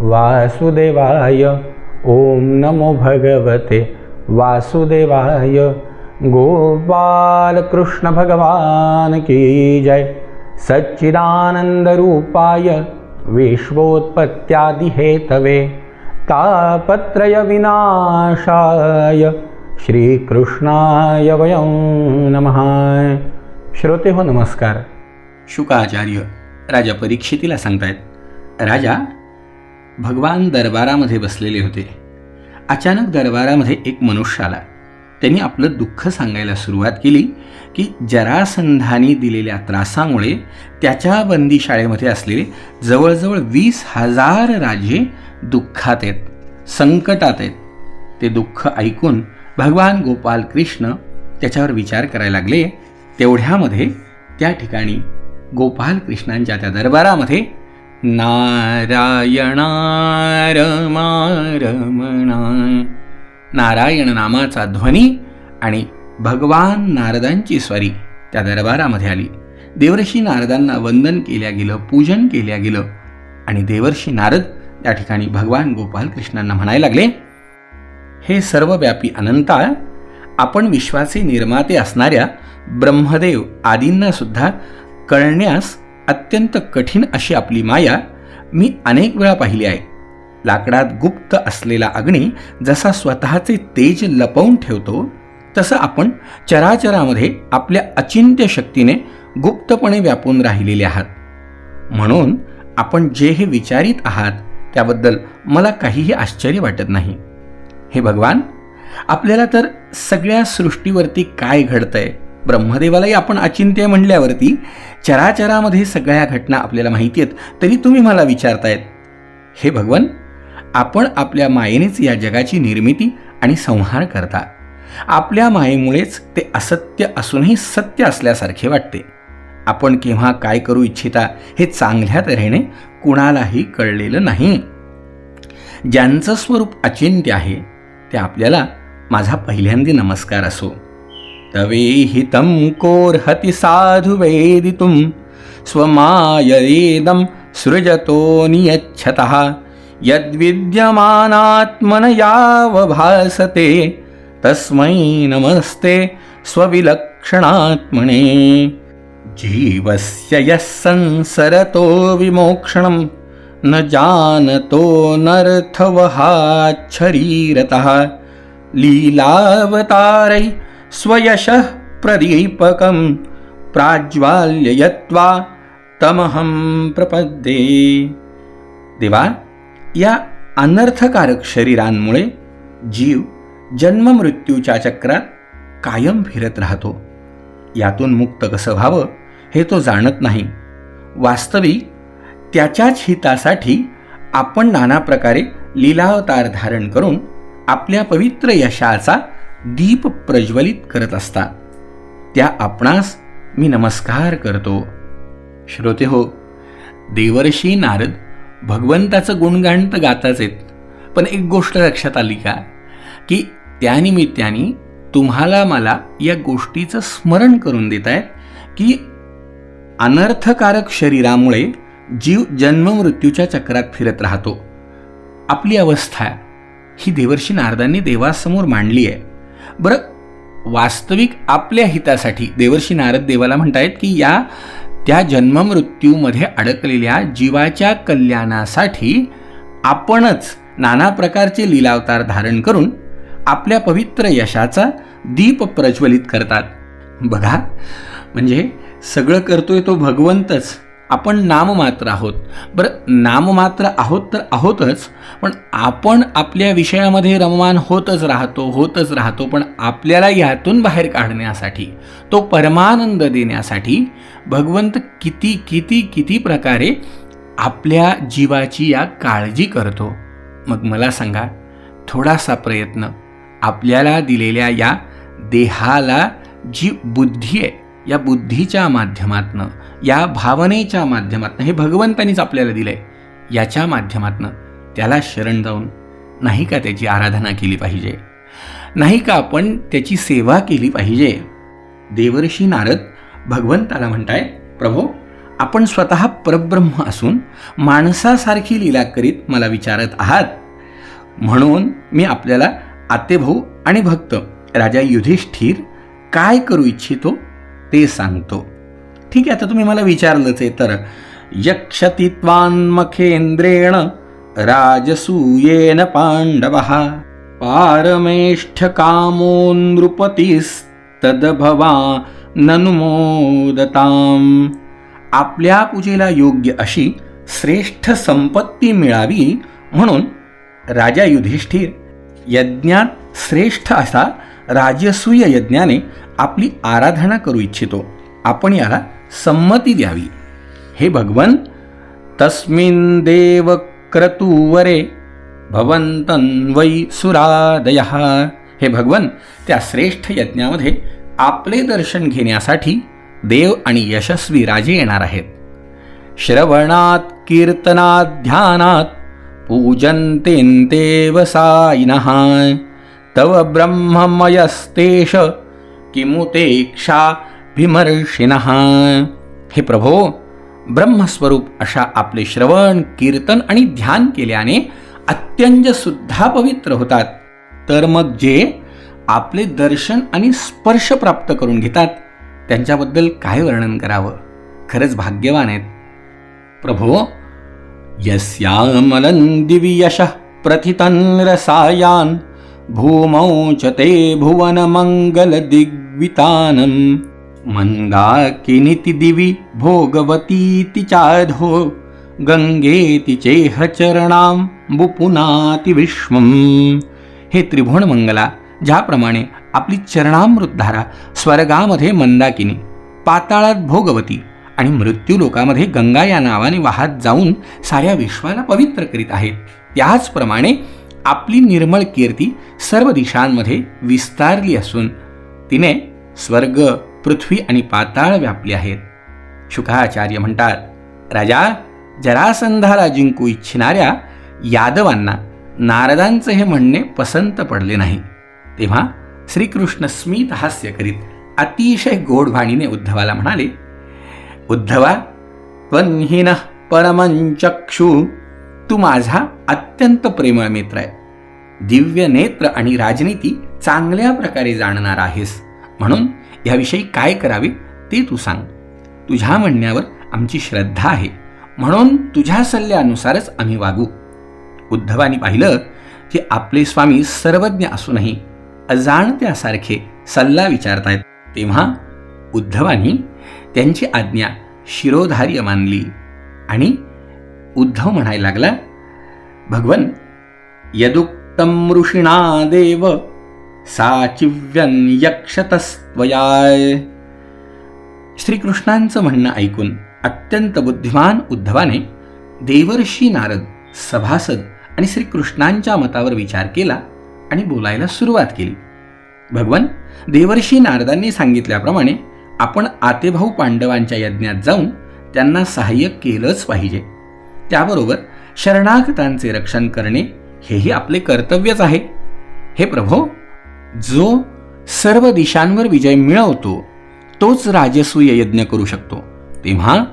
वासुदेवाय ओम नमो भगवते। वासुदेवाय गोपाल कृष्ण भगवान की जय। सच्चिदानंद रूपाय विश्वोत्पत्त्यादिहेतवे। तापत्रय विनाशाय श्रीकृष्णाय वयं नमः। श्रोते हो नमस्कार। शुकाचार्य राजा परीक्षितीला सांगतायत राजा भगवान दरबारामध्ये बसलेले होते. अचानक दरबारामध्ये एक मनुष्य आला. त्यांनी आपलं दुःख सांगायला सुरुवात केली की जरासंधानी दिलेल्या त्रासामुळे त्याच्या बंदीशाळेमध्ये असलेले जवळजवळ वीस हजार राजे दुःखात आहेत संकटात आहेत. ते दुःख ऐकून भगवान गोपाल कृष्ण त्याच्यावर विचार करायला लागले. तेवढ्यामध्ये त्या ठिकाणी गोपाल कृष्णांच्या त्या दरबारामध्ये नारायणा रमा रमणा नारायण नामाचा ध्वनी आणि भगवान नारदांची स्वारी त्या दरबारामध्ये आली. देवर्षी नारदांना वंदन केल्या गेलं पूजन केल्या गेलं आणि देवर्षी नारद त्या ठिकाणी भगवान गोपाल कृष्णांना म्हणायला लागले हे सर्वव्यापी अनंता आपण विश्वाचे निर्माते असणाऱ्या ब्रह्मदेव आदींना सुद्धा कळण्यास अत्यंत कठीण अशी आपली माया मी अनेक वेळा पाहिली आहे. लाकडात गुप्त असलेला अग्नी जसा स्वतःचे तेज लपवून ठेवतो तसं आपण चराचरामध्ये आपल्या अचिंत्य शक्तीने गुप्तपणे व्यापून राहिलेले आहात. म्हणून आपण जे हे विचारित आहात त्याबद्दल मला काहीही आश्चर्य वाटत नाही. हे भगवान आपल्याला तर सगळ्या सृष्टीवरती काय घडतंय? ब्रह्मदेवालाही आपण अचिंत्य म्हणल्यावरती चराचरामध्ये सगळ्या घटना आपल्याला माहिती आहेत तरी तुम्ही मला विचारतायत. हे भगवान आपण आपल्या मायेनेच या जगाची निर्मिती आणि संहार करता. आपल्या मायेमुळेच ते असत्य असूनही सत्य असल्यासारखे वाटते. आपण केव्हा काय करू इच्छिता हे चांगल्या तऱ्हेने कुणालाही कळलेलं नाही. ज्यांचं स्वरूप अचिंत्य आहे ते आपल्याला माझा पहिल्यांदी नमस्कार असो. तवेहितं कोर्हति साधु वेदितुं स्वमायेदं सृजतो नियच्छतः। यद्विद्यमानात्मन यावभासते तस्मै नमस्ते स्वविलक्षणात्मने। जीवस्य यः संसरतो विमोक्षणं न जानतो नर्थवहाच्छरीरतः। लीलावतारै स्वयशः प्रदीपकं प्राज्वाल्ययत्वा तमहं प्रपद्ये। देवा या अनर्थकारक शरीरांमुळे जीव जन्ममृत्यूच्या चक्रात कायम फिरत राहतो. यातून मुक्त कसं व्हावं हे तो जाणत नाही. वास्तविक त्याच्याच हितासाठी आपण नाना प्रकारे लीलावतार धारण करून आपल्या पवित्र यशाचा दीप प्रज्वलित करत असता. त्या आपणास मी नमस्कार करतो. श्रोते हो देवर्षी नारद भगवंताचं गुणगाण तर गाताच आहेत. पण एक गोष्ट लक्षात आली का? की त्यानिमित्ताने तुम्हाला मला या गोष्टीचं स्मरण करून देत आहेत की अनर्थकारक शरीरामुळे जीव जन्ममृत्यूच्या चक्रात फिरत राहतो. आपली अवस्था ही देवर्षी नारदांनी देवासमोर मांडली आहे. बरं वास्तविक आपल्या हितासाठी देवर्षी नारद देवाला म्हणतायत की या त्या जन्ममृत्यूमध्ये अडकलेल्या जीवाच्या कल्याणासाठी आपणच नाना प्रकारचे लीलावतार धारण करून आपल्या पवित्र यशाचा दीप प्रज्वलित करतात. बघा म्हणजे सगळं करतोय तो भगवंतच. आपण नाममात्र आहोत. बरं नाममात्र आहोत तर आहोतच पण आपण आपल्या विषयामध्ये रममान होतच राहतो होतच राहतो पण आपल्याला यातून बाहेर काढण्यासाठी तो परमानंद देण्यासाठी भगवंत किती किती किती प्रकारे आपल्या जीवाची या काळजी करतो. मग मला सांगा थोडासा प्रयत्न आपल्याला दिलेल्या या देहाला जी बुद्धी आहे या बुद्धीच्या माध्यमातनं या भावनेच्या माध्यमातनं हे भगवंतानीच आपल्याला दिलं आहे याच्या माध्यमातनं त्याला शरण जाऊन नाही का त्याची आराधना केली पाहिजे? नाही का आपण त्याची सेवा केली पाहिजे? देवर्षी नारद भगवंताला म्हणताय प्रभो आपण स्वतः परब्रह्म असून माणसासारखी लीला करीत मला विचारत आहात. म्हणून मी आपल्याला आतेभाऊ आणि भक्त राजा युधिष्ठिर काय करू इच्छितो ते सांगतो. ठीक आहे आता तुम्ही मला विचारलंच आहे तर यक्षतित्वान्मखेंद्रेण राजसूयेन पांडव पारमेष्ठ कामो नृपतीस्तदभवा ननुमोदताम आपल्या पूजेला योग्य अशी श्रेष्ठ संपत्ती मिळावी म्हणून राजा युधिष्ठिर यज्ञात श्रेष्ठ असा राजसूय यज्ञाने आपली आराधना करू इच्छितो. आपण याला संमती द्यावी. हे भगवन तस्मिन देव क्रतुवरे भवंतन वै सुरादय. हे भगवन त्या श्रेष्ठ यज्ञामध्ये आपले दर्शन घेण्यासाठी देव आणि यशस्वी राजे येणार आहेत. श्रवणात कीर्तनात ध्यानात पूजन्तेन्तेव सायिनः. तव ब्रह्ममयस्तेष किमुतेक्षा विमर्शिनः। हे प्रभो ब्रह्मस्वरूप अशा आपले श्रवण कीर्तन आणि ध्यान केल्याने अत्यंज सुद्धा पवित्र होतात. तर मग जे आपले दर्शन आणि स्पर्श प्राप्त करून घेतात त्यांच्याबद्दल काय वर्णन करावं? खरंच भाग्यवान आहेत. प्रभो यस्यामलन दिव्यश यशः रसायान भूमौ च ते भुवनमङ्गलदिग्वितानं मन्दाकिनिति दिवि भोगवतीति चाधो गंगेति चेह चरणां बुपुनाति विश्वम। हे त्रिभुवन मंगला ज्याप्रमाणे आपली चरणामृतधारा स्वर्गामध्ये मंदाकिनी पाताळात भोगवती आणि मृत्यू लोकामध्ये गंगा या नावाने वाहत जाऊन साऱ्या विश्वाला पवित्र करीत आहेत. त्याचप्रमाणे आपली निर्मळ कीर्ती सर्व दिशांमध्ये विस्तारली असून तिने स्वर्ग पृथ्वी आणि पाताळ व्यापले आहेत. शुकाचार्य म्हणतात राजा जरासंधाला जिंकू इच्छिणाऱ्या यादवांना नारदांचं हे म्हणणे पसंत पडले नाही. तेव्हा श्रीकृष्ण स्मित हास्य करीत अतिशय गोडवाणीने उद्धवाला म्हणाले उद्धवा त्वन्हीन परमंचक्षु तू माझा अत्यंत प्रेमळ मित्र आहे. दिव्य नेत्र आणि राजनीती चांगल्या प्रकारे जाणणार आहेस. म्हणून याविषयी काय करावे ते तू सांग. तुझ्या म्हणण्यावर आमची श्रद्धा आहे. म्हणून तुझ्या सल्ल्यानुसारच आम्ही वागू. उद्धवानी पाहिलं की आपले स्वामी सर्वज्ञ असूनही अजाणत्यासारखे सल्ला विचारतायत. तेव्हा उद्धवानी त्यांची आज्ञा शिरोधार्य मानली आणि उद्धव म्हणायला लागला भगवन यदुक्तम ऋषिणा देव साचिव्यन यक्षतस्त्वयाय. श्रीकृष्णांचं म्हणणं ऐकून अत्यंत बुद्धिमान उद्धवाने देवर्षी नारद सभासद आणि श्रीकृष्णांच्या मतावर विचार केला आणि बोलायला सुरुवात केली. भगवान देवर्षी नारदांनी सांगितल्याप्रमाणे आपण आतेभाऊ पांडवांच्या यज्ञात जाऊन त्यांना सहाय्य केलंच पाहिजे. त्याबरोबर शरणागतांचे रक्षण करणे हेही आपले कर्तव्यच आहे. हे प्रभो जो सर्व दिशांवर विजय मिळवतो तोच राजसूय यज्ञ करू शकतो. तेव्हा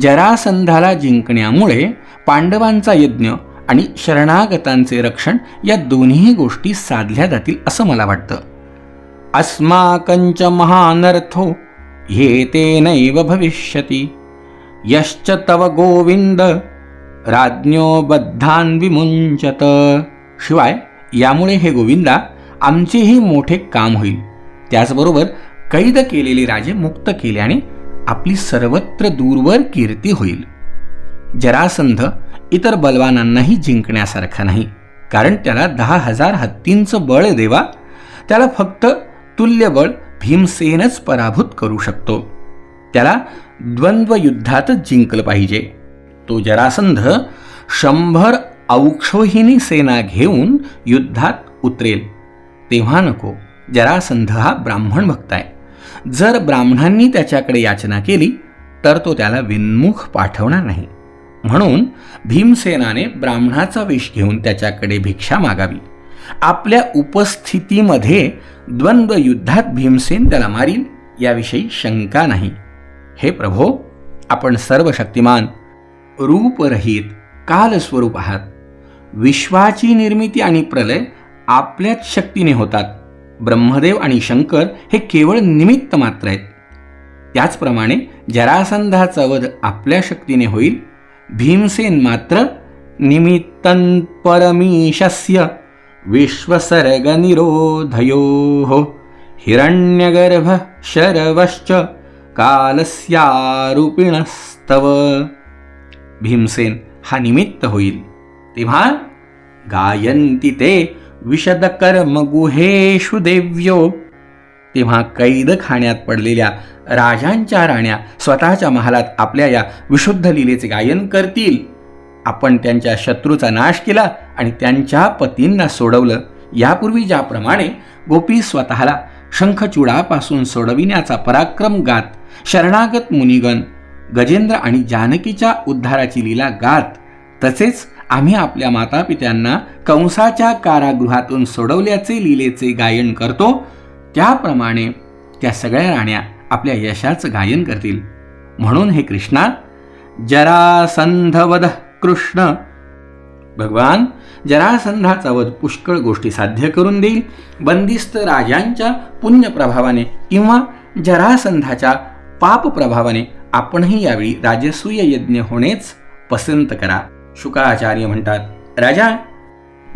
जरासंधाला जिंकण्यामुळे पांडवांचा यज्ञ आणि शरणागतांचे रक्षण या दोन्ही गोष्टी साधल्या जातील असं मला वाटतं. अस्माकंच महानर्थो नैव भविष्यती. यश्च तव गोविंद राज्ञो बद्धान विमुंचत शिवाय यामुळे हे गोविंदा आमचेही मोठे काम होईल. त्याचबरोबर कैद केलेले राजे मुक्त केल्याने आपली सर्वत्र दूरवर कीर्ती होईल. जरासंध इतर बलवानांनाही जिंकण्यासारखा नाही कारण त्याला दहा हजार हत्तींचं बळ देवा त्याला फक्त तुल्यबळ भीमसेनच पराभूत करू शकतो. त्याला द्वंद्व युद्धातच जिंकलं पाहिजे. तो जरासंध शंभर औक्षोहिणी सेना घेऊन युद्धात उतरेल. तेव्हा नको जरासंध हा ब्राह्मण भक्त आहे जर ब्राह्मणांनी त्याच्याकडे याचना केली तर तो त्याला विन्मुख पाठवणार नाही. म्हणून भीमसेनाने ब्राह्मणाचा विष घेऊन त्याच्याकडे भिक्षा मागावी. आपल्या उपस्थितीमध्ये द्वंद्व युद्धात भीमसेन त्याला मारील याविषयी शंका नाही. हे प्रभो आपण सर्व शक्तिमान रूपरहित कालस्वरूप आहात. विश्वाची निर्मिती आणि प्रलय आपल्याच शक्तीने होतात. ब्रह्मदेव आणि शंकर हे केवळ निमित्त मात्र आहेत. त्याचप्रमाणे जरासंधाचा वध आपल्या शक्तीने होईल. भीमसेन मात्र निमित्तं परमीशस्य विश्वसर्गनिरोधयो हिरण्यगर्भ शरवश्च कालस्यारूपिणस्तव. भीमसेन हा निमित्त होईल. तेव्हा गायंती ते विशदकर्मगुहेषु देव्यो तेव्हा कैद खाण्यात पडलेल्या राजांच्या राण्या स्वतःच्या महालात आपल्या या विशुद्ध लिलेचे गायन करतील. आपण त्यांच्या शत्रूचा नाश केला आणि त्यांच्या पतींना सोडवलं. यापूर्वी ज्याप्रमाणे गोपी स्वतःला शंखचूडापासून सोडविण्याचा पराक्रम गात शरणागत मुनिगण गजेंद्र आणि जानकीच्या उद्धाराची लीला गात तसेच आम्ही आपल्या मातापित्यांना कंसाच्या कारागृहातून सोडवल्याचे लीलेचे गायन करतो त्याप्रमाणे त्या सगळ्या राण्या आपल्या यशाचं गायन करतील. म्हणून हे कृष्णा जरासंधवध कृष्ण. भगवान जरासंधाचा वध पुष्कळ गोष्टी साध्य करून देईल. बंदिस्त राजांच्या पुण्य प्रभावाने किंवा जरासंधाच्या पाप प्रभावाने आपणही यावेळी राजसूय यज्ञ होणेच पसंत करा. शुकाचार्य म्हणतात राजा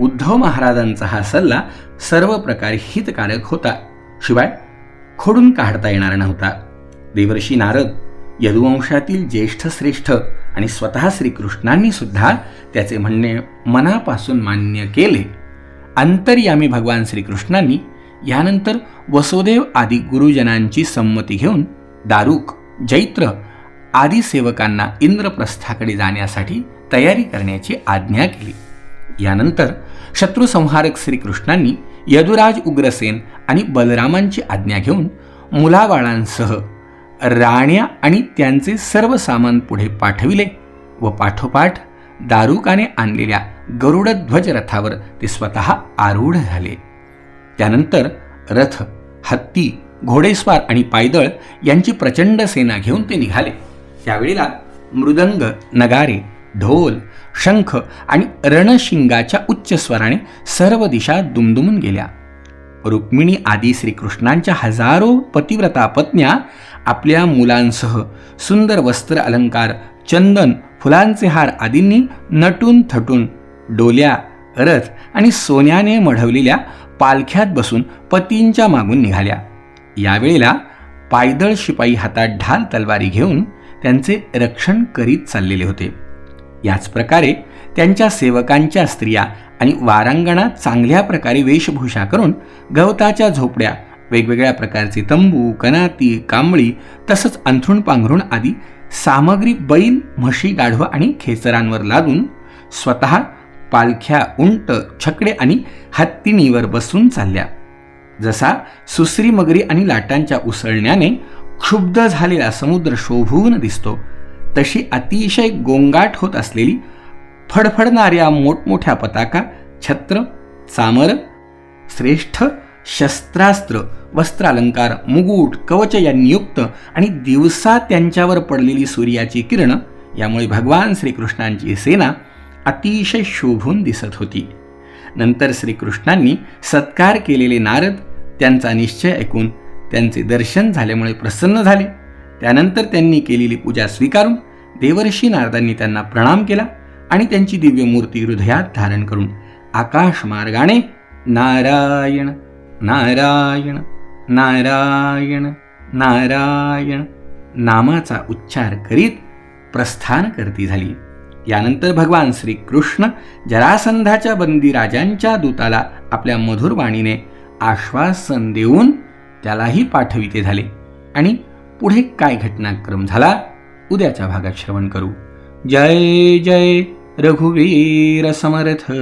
उद्धव महाराजांचा हा सल्ला सर्व प्रकारे हितकारक होता. शिवाय खोडून काढता येणार नव्हता. देवर्षी नारद यदुवंशातील ज्येष्ठ श्रेष्ठ आणि स्वतः श्रीकृष्णांनी सुद्धा त्याचे म्हणणे मनापासून मान्य केले. अंतर्यामी भगवान श्रीकृष्णांनी यानंतर वसुदेव आदी गुरुजनांची संमती घेऊन दारुक जैत्र आदी सेवकांना इंद्रप्रस्थाकडे जाण्यासाठी तयारी करण्याची आज्ञा केली. यानंतर शत्रुसंहारक श्रीकृष्णांनी यदुराज उग्रसेन आणि बलरामांची आज्ञा घेऊन मुलाबाळांसह राण्या आणि त्यांचे सर्व सामान पुढे पाठविले व पाठोपाठ दारुकाने आणलेल्या गरुडध्वज रथावर ते स्वतः आरूढ झाले. त्यानंतर रथ हत्ती घोडेस्वार आणि पायदळ यांची प्रचंड सेना घेऊन ते निघाले. त्यावेळेला मृदंग नगारे ढोल शंख आणि रणशिंगाच्या उच्च स्वराने सर्व दिशा दुमदुमून गेल्या. रुक्मिणी आदी श्रीकृष्णांच्या हजारो पतिव्रता पत्न्या आपल्या मुलांसह सुंदर वस्त्र अलंकार चंदन फुलांचे हार आदींनी नटून थटून डोल्या रथ आणि सोन्याने मढवलेल्या पालख्यात बसून पतींच्या मागून निघाल्या. यावेळेला पायदळ शिपाई हातात ढाल तलवारी घेऊन त्यांचे रक्षण करीत चाललेले होते. याच प्रकारे त्यांच्या सेवकांच्या स्त्रिया आणि वारांगणा चांगल्या प्रकारे वेशभूषा करून गवताच्या झोपड्या वेगवेगळ्या प्रकारचे तंबू कनाती कांबळी तसंच अंथरुण पांघरुण आदी सामग्री बैल म्हशी गाढवं आणि खेचरांवर लादून स्वतः पालख्या उंट छकडे आणि हत्तीनीवर बसून चालल्या. जसा सुसरी मगरी आणि लाटांच्या उसळण्याने क्षुब्ध झालेला समुद्र शोभून दिसतो. तशी अतिशय गोंगाट होत असलेली फडफडणाऱ्या मोठमोठ्या पताका छत्र चामर श्रेष्ठ शस्त्रास्त्र वस्त्रालंकार मुगुट कवच यांनी युक्त आणि दिवसा त्यांच्यावर पडलेली सूर्याची किरण यामुळे भगवान श्रीकृष्णांची सेना अतिशय शोभून दिसत होती. नंतर श्रीकृष्णांनी सत्कार केलेले नारद त्यांचा निश्चय ऐकून त्यांचे दर्शन झाल्यामुळे प्रसन्न झाले. त्यानंतर त्यांनी केलेली पूजा स्वीकारून देवर्षी नारदांनी त्यांना प्रणाम केला आणि त्यांची दिव्य मूर्ती हृदयात धारण करून आकाश मार्गाने नारायण नारायण नारायण नारायण नामाचा उच्चार करीत प्रस्थान करती झाली. यानंतर भगवान श्रीकृष्ण जरासंधाच्या बंदी राजांच्या दूताला आपल्या मधुर वाणीने आश्वासन देऊन त्यालाही पाठविते झाले. आणि पुढे काय घटनाक्रम झाला? उद्याच्या भागात श्रवण करू. जय जय रघुवीर समर्थ!